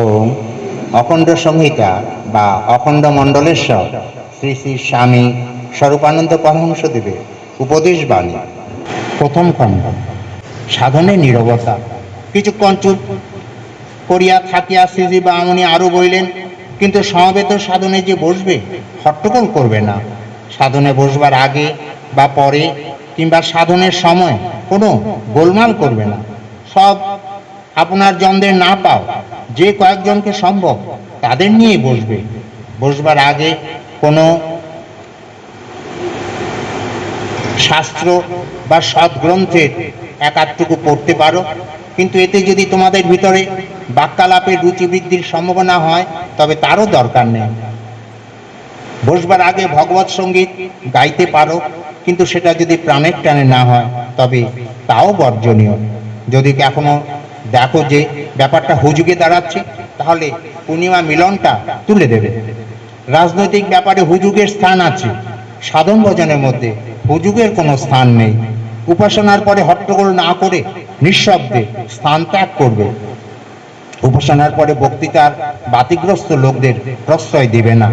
ওম অখণ্ড সংহিতা বা অখণ্ড মণ্ডলেশ্বর শ্রী শ্রী স্বামী স্বরূপানন্দ পরমহংসদেবের উপদেশ বাণী প্রথম খণ্ড। সাধনে নীরবতা। কিছুক্ষণ চুপ করিয়া থাকিয়া শ্রীজি বামুনি আরও বইলেন কিন্তু সমবেত সাধনে যে বসবে, হট্টগোল করবে না। সাধনে বসবার আগে বা পরে কিংবা সাধনের সময় কোনো গোলমাল করবে না। সব আপনার জনদের না পাও যে কয়েকজনকে সম্ভব তাদের নিয়ে বসবে। বসবার আগে কোনো শাস্ত্র বা সৎগ্রন্থের একাধটুকু পড়তে পারো। কিন্তু এতে যদি তোমাদের ভিতরে বাক্যালাপের রুচি বৃদ্ধির সম্ভাবনা হয়, তবে তারও দরকার নেই। বসবার আগে ভগবত সংগীত গাইতে পারো, কিন্তু সেটা যদি প্রাণের টানে না হয়, তবে তাও বর্জনীয়। যদি এখনও দেখো যে ব্যাপারটা হুজুগে দাঁড়াচ্ছে, তাহলে পূর্ণিমা মিলনটা তুলে দেবে। রাজনৈতিক ব্যাপারে হুজুগের স্থান আছে, সাধন ভজনের মধ্যে হুজুগের কোনো স্থান নেই। উপাসনার পরে হট্টগোল না করে নিঃশব্দে স্থান ত্যাগ করবে। উপাসনার পরে বক্তৃতার বাতিগ্রস্ত লোকদের প্রশ্রয় দিবে না।